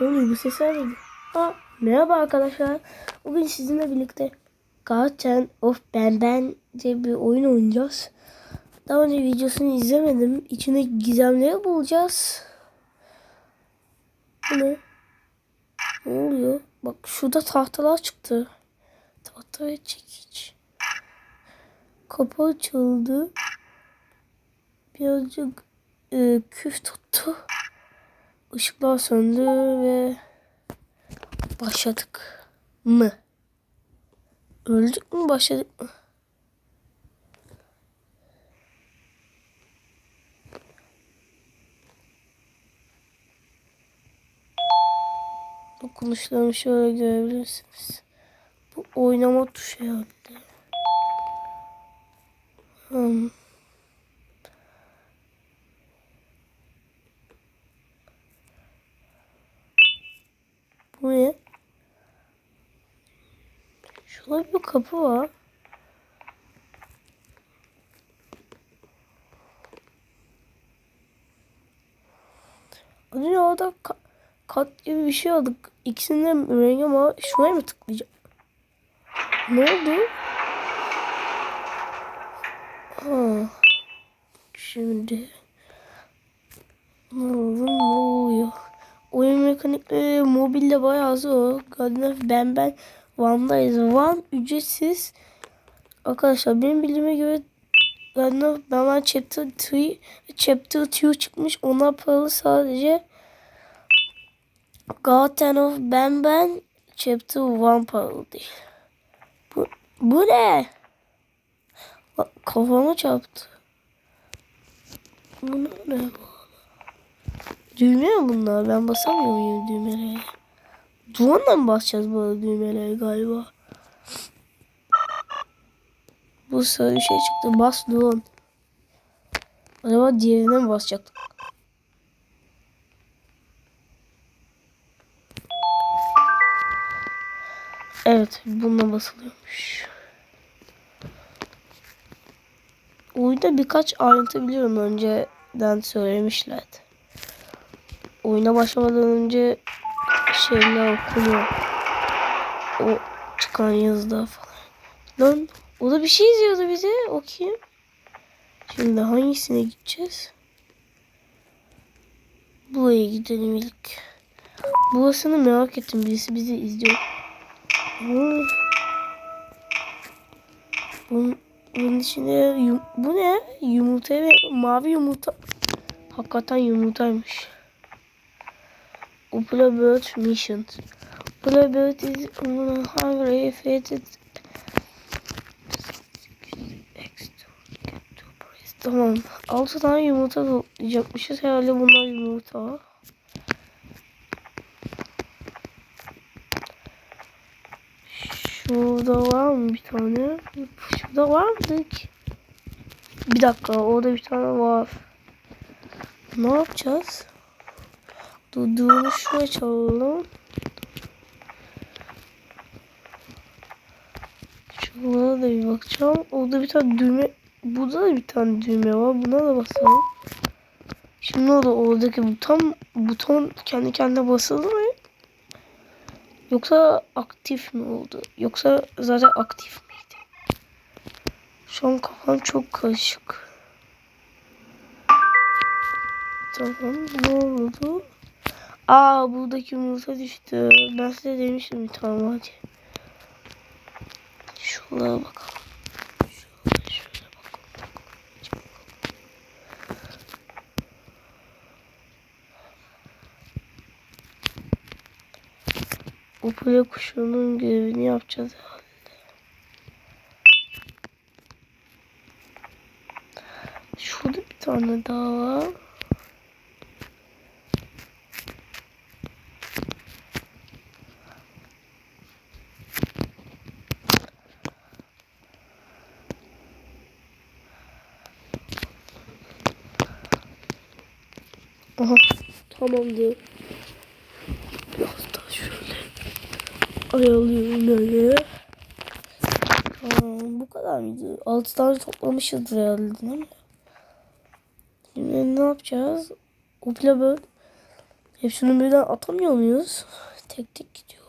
Ne bu sesler neydi? Aa, merhaba arkadaşlar. Bugün sizinle birlikte Garten of Ben Bence bir oyun oynayacağız. Daha önce videosunu izlemedim. İçinde gizemleri bulacağız. Bu ne? Ne oluyor? Bak şurada tahtalar çıktı. Tahta ve çekiç. Kapı açıldı. Birazcık e, küf tuttu. Işıklar söndü ve başladık mı? Öldük mü başladık mı? Dokunuşlarımı şöyle görebilirsiniz. Bu oynama tuşu herhalde. Hmm. Bu ne? Şurada bir kapı var. Önce orada ka- kat gibi bir şey aldık. İkisinin de rengi ama şuraya mı tıklayacağım? Ne oldu? Ha. Şimdi ne oldu? Ne oluyor? Oyun mekanikleri mobilde bayağı zor. Garden ben ben Van'dayız. Van ücretsiz. Arkadaşlar benim bildiğime göre ben ben Chapter 3 Chapter 2 çıkmış. Ona paralı sadece Garden of Ben Chapter 1 paralı değil. Bu, bu ne? Bak, kafama çarptı. Bu ne? Düğme mi bunlar? Ben basamıyor muyum düğmelere? Duvarla mı basacağız bu düğmelere galiba? Bu sarı şey çıktı. Bas duvan. Acaba diğerine mi basacaktık? Evet, bununla basılıyormuş. Oyunda birkaç ayrıntı biliyorum önceden söylemişlerdi. Oyuna başlamadan önce şeyler okunuyor. O çıkan yazıda falan. Lan o da bir şey yazıyordu bize. O kim? Şimdi hangisine gideceğiz? Buraya gidelim ilk. Burasını merak ettim. Birisi bizi izliyor. Bu, bunun, bunun içinde bu ne? Yumurta ve mavi yumurta. Hakikaten yumurtaymış. Upula Bird Mission. Upula Bird is hungry fated. Tamam. 6 tane yumurta toplayacakmışız. Herhalde bunlar yumurta. Şurada var mı bir tane? Şurada var mı ki? Bir dakika orada bir tane var. Ne yapacağız? Durduğunu şuraya çalalım. Şuraya da bir bakacağım. Orada bir tane düğme. Burada da bir tane düğme var. Buna da basalım. Şimdi o da oradaki buton buton kendi kendine basıldı mı? Yoksa aktif mi oldu? Yoksa zaten aktif miydi? Şu an kafam çok karışık. Tamam ne oldu? Aa buradaki yumurta düştü. Ben size demiştim tamam hadi. Şuraya bakalım. Şöyle şöyle bakalım. Kuşunun görevini yapacağız herhalde. Şurada bir tane daha var. Tamamdır. Biraz daha şöyle ayalıyorum böyle. Tamam bu kadar mıydı? 6 tane toplamışızdır herhalde değil mi? Şimdi ne yapacağız? Upla böl. Hepsini birden atamıyor muyuz? Tek tek gidiyor.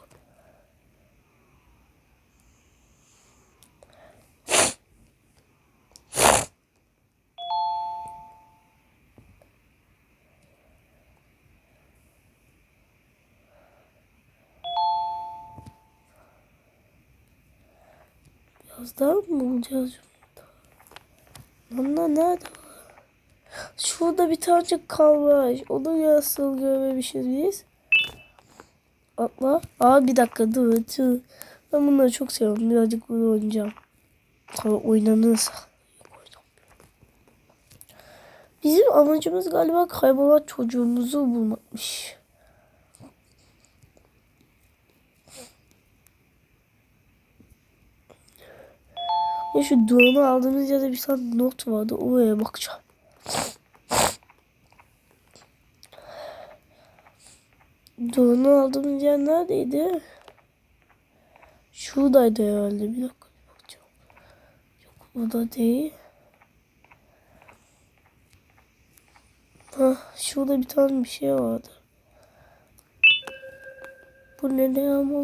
Biraz daha mı bulacağız yumurta? Onlar nerede var? Şurada bir tanecik kalmış. Onu nasıl görmemişiz biz? Atla. Aa bir dakika dur dur. Ben bunları çok seviyorum. Birazcık bunu oynayacağım. Tabii oynanırsa. Bizim amacımız galiba kaybolan çocuğumuzu bulmakmış. Ya şu drone'u aldığımız yerde bir tane not vardı. Oraya bakacağım. Drone'u aldığımız yer neredeydi? Şuradaydı herhalde. Bir dakika bakacağım. Yok burada değil. Hah, şurada bir tane bir şey vardı. Bu ne ne ama.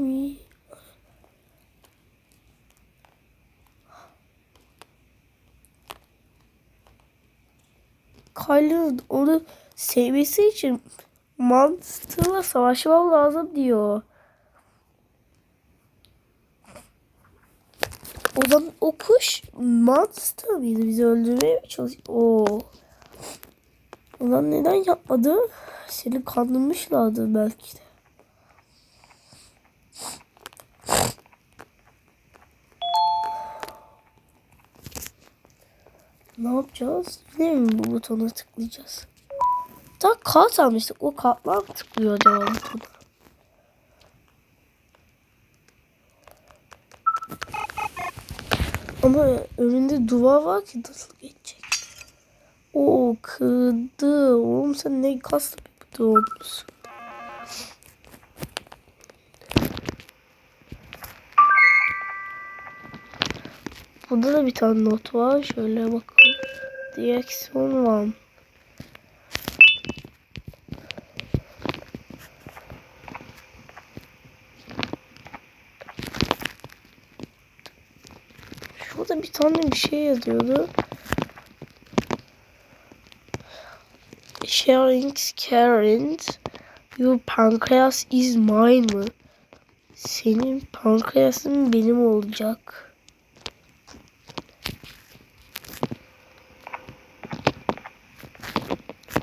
Kyle'ın onu sevmesi için Monster'la savaşmam lazım diyor. O zaman o kuş Monster mıydı? Bizi öldürmeye mi çalışıyor? Oo. Ulan neden yapmadı? Seni kandırmışlardı belki de. Ne yapacağız? Yine mi bu butona tıklayacağız? Daha kart almıştık. O kartlar mı tıklıyor acaba butona? Ama önünde duvar var ki nasıl geçecek? Oo kırdı. Oğlum sen ne kaslı bir buton Burada da bir tane not var. Şöyle bakalım. Direksiyon var. Şurada bir tane bir şey yazıyordu. Sharing caring. Your pancreas is mine mı? Senin pankreasın benim olacak.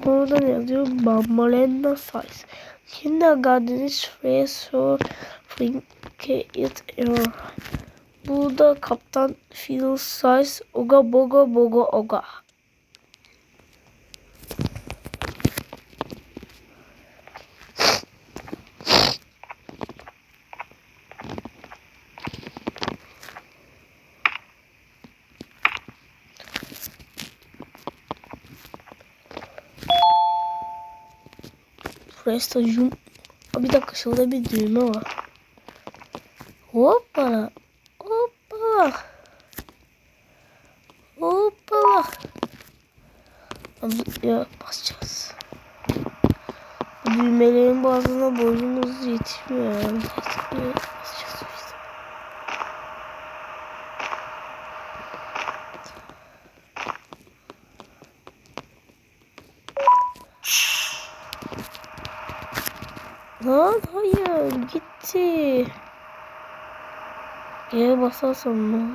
Orada ne yazıyor? Bambalena size. Kindergarten is free so think it error. Burada kaptan Phil size oga boga boga oga. Jum. Aa, Bir dakika şurada bir düğme var. Hoppala. Hoppala. Abi ya basacağız. Düğmelerin bazına boyumuz yetmiyor. Yetmiyor. Basacağız o yüzden. Lan hayır gitti. Eğer basarsam ne?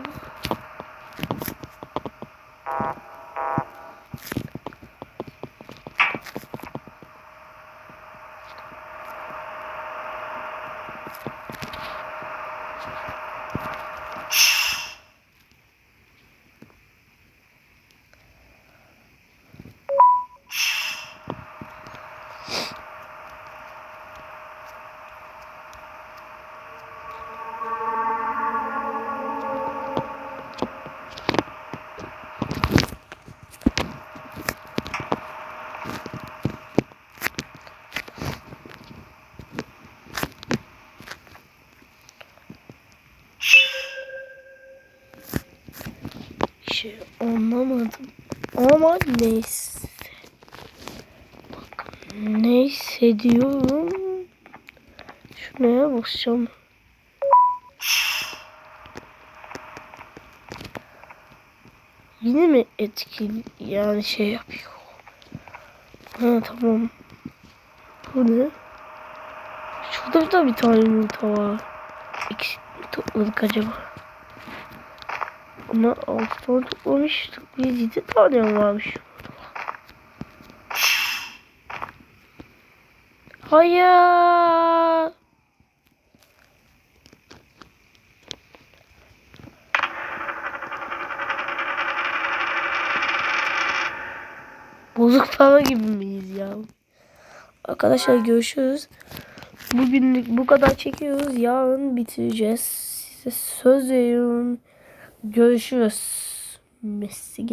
Şey anlamadım. Ama neyse. Bakın Ne hissediyorum? Şuraya basacağım. Yine mi etkili yani şey yapıyor? Ha tamam. Bu ne? Şurada da bir tane yumurta var. İkisi mi topladık acaba? Ama altı tane toplamıştık. Tane mi varmış? Hayır. Bozuk para gibi miyiz ya? Arkadaşlar görüşürüz. Bugünlük bu kadar çekiyoruz. Yarın bitireceğiz. Size söz veriyorum. Görüşürüz. Messi